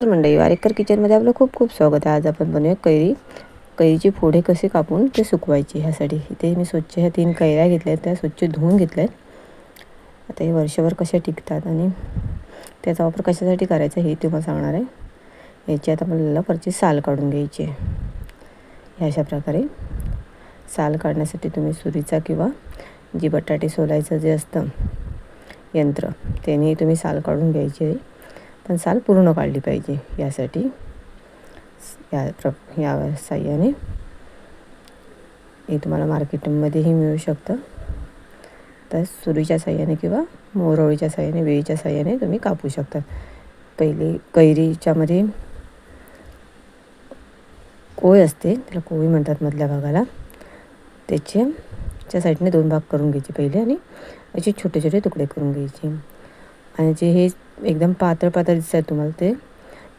मंडई वारेकर किचनमध्ये आपलं खूप खूप स्वागत आहे. आज आपण बनवूया कैरी. कैरीची फोडे कसे कापून ते सुकवायची ह्यासाठी. इथे मी स्वच्छ ह्या तीन कैऱ्या घेतल्या आहेत. त्या स्वच्छ धुवून घेतल्या आहेत. आता हे वर्षभर कशा टिकतात आणि त्याचा वापर कशासाठी करायचा हे तुम्हाला सांगणार आहे. याची आता आपल्याला परची साल काढून घ्यायची आहे. ह्या अशा प्रकारे साल काढण्यासाठी तुम्ही सुरीचा किंवा जी बटाटे सोलायचं जे असतं यंत्र त्याने तुम्ही साल काढून घ्यायची आहे. पण साल पूर्ण काढली पाहिजे यासाठी. या प्र या साह्याने. हे तुम्हाला मार्केटमध्येही मिळू शकतं. तर सुरीच्या साह्याने किंवा मोरवळीच्या साह्याने वेळीच्या साह्याने तुम्ही कापू शकता. पहिले कैरीच्यामध्ये कोय असते त्याला कोळी म्हणतात मधल्या भागाला. त्याचे च्या साईडने दोन भाग करून घ्यायचे पहिले आणि असे छोटे छोटे तुकडे करून घ्यायचे. आणि जे हे एकदम पातळ पातळ दिसतात तुम्हाला ते.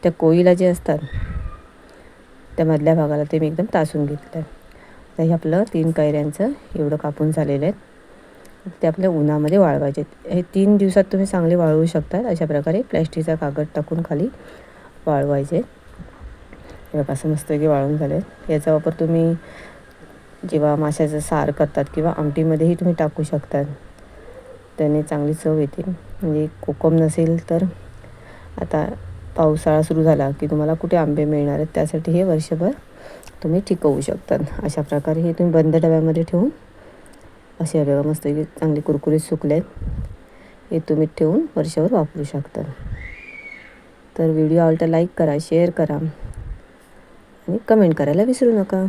त्या कोळीला जे असतात त्या मधल्या भागाला ते मी एकदम तासून घेतलं आहे तर हे आपलं तीन कैऱ्यांचं एवढं कापून झालेलं आहे. ते आपल्या उन्हामध्ये वाळवायचे. हे तीन दिवसात तुम्ही चांगले वाळवू शकतात. अशा प्रकारे प्लॅस्टिकचा कागद टाकून खाली वाळवायचे. बघा असं मस्तपैकी वाळून झाले याचा वापर तुम्ही जेव्हा माशाचं सार करतात किंवा आमटीमध्येही तुम्ही टाकू शकतात. त्याने चांगली चव येते. म्हणजे कोकम नसेल तर आता पावसाळा सुरू झाला की तुम्हाला कुठे आंबे मिळणार आहेत त्यासाठी हे वर्षभर तुम्ही टिकवू शकतात. अशा प्रकारे हे तुम्ही बंद डब्यामध्ये ठेवून असे बघा मस्त चांगले कुरकुरीत आहेत. हे तुम्ही ठेवून वर्षभर वापरू शकता. तर व्हिडिओ आवडता लाईक करा शेअर करा आणि कमेंट करायला विसरू नका.